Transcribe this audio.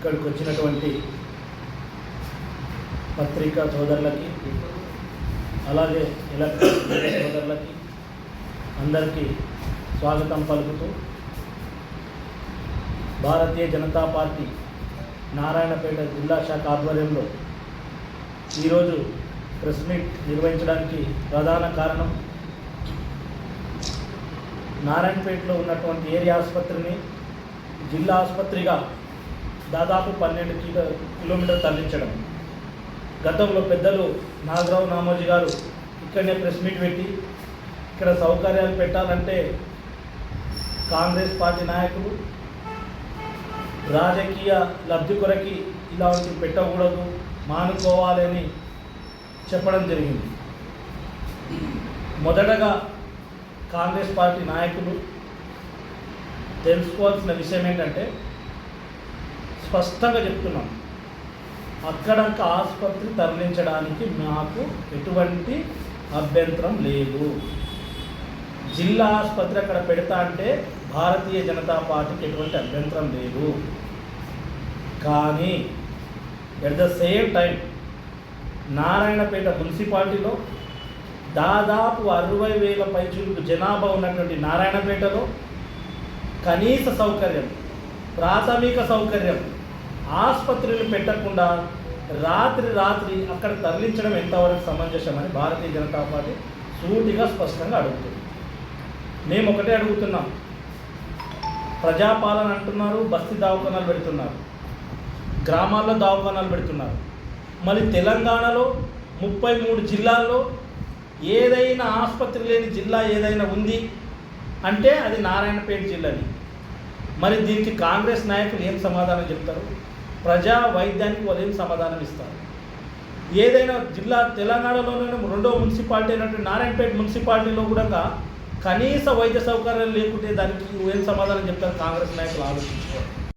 ఇక్కడికి వచ్చినటువంటి పత్రికా సోదరులకి అలాగే ఎలక్ట్రానిక్ సోదరులకి అందరికీ స్వాగతం పలుకుతూ భారతీయ జనతా పార్టీ నారాయణపేట జిల్లా శాఖ ఆధ్వర్యంలో ఈరోజు ప్రెస్ మీట్ నిర్వహించడానికి ప్రధాన కారణం నారాయణపేటలో ఉన్నటువంటి ఏరియా ఆసుపత్రిని జిల్లా ఆసుపత్రిగా దాదాపు పన్నెండు కిలో కిలోమీటర్ తరలించడం. గతంలో పెద్దలు నాగరావు నామోజీ గారు ఇక్కడనే ప్రెస్ మీట్ పెట్టి ఇక్కడ సౌకర్యాలు పెట్టాలంటే కాంగ్రెస్ పార్టీ నాయకులు రాజకీయ లబ్ధి కొరకి ఇలాంటివి పెట్టకూడదు మానుకోవాలని చెప్పడం జరిగింది. మొదటగా కాంగ్రెస్ పార్టీ నాయకులు తెలుసుకోవాల్సిన విషయం ఏంటంటే స్పష్టంగా చెప్తున్నాం. అక్కడక్క ఆసుపత్రి తరలించడానికి మాకు ఎటువంటి అభ్యంతరం లేదు. జిల్లా ఆసుపత్రి అక్కడ పెడతా అంటే భారతీయ జనతా పార్టీకి ఎటువంటి అభ్యంతరం లేదు. కానీ at the same time Narayanpet మున్సిపాలిటీలో దాదాపు అరవై వేల పైచులకు జనాభా ఉన్నటువంటి నారాయణపేటలో కనీస సౌకర్యం ప్రాథమిక సౌకర్యం ఆసుపత్రులు పెట్టకుండా రాత్రి రాత్రి అక్కడ తరలించడం ఎంతవరకు సమంజసమని భారతీయ జనతా పార్టీ సూటిగా స్పష్టంగా అడుగుతుంది. మేము ఒకటే అడుగుతున్నాం. ప్రజాపాలన అంటున్నారు బస్తీ దవాఖానాలు పెడుతున్నారు. గ్రామాల్లో దవాఖానాలు పెడుతున్నారు. మళ్ళీ తెలంగాణలో ముప్పై మూడు జిల్లాల్లో ఏదైనా ఆసుపత్రి లేని జిల్లా ఏదైనా ఉంది అంటే అది నారాయణపేట జిల్లాని. మరి దీనికి కాంగ్రెస్ నాయకులు ఏం సమాధానం చెప్తారు? ప్రజా వైద్యానికి వాళ్ళు ఏం సమాధానం ఇస్తారు. ఏదైనా జిల్లా తెలంగాణలోనే రెండో మున్సిపాలిటీ అయినటువంటి నారాయణపేట మున్సిపాలిటీలో కూడా కనీస వైద్య సౌకర్యాలు లేకుంటే దానికి ఏం సమాధానం చెప్తారు కాంగ్రెస్ నాయకులు ఆలోచించుకోవాలి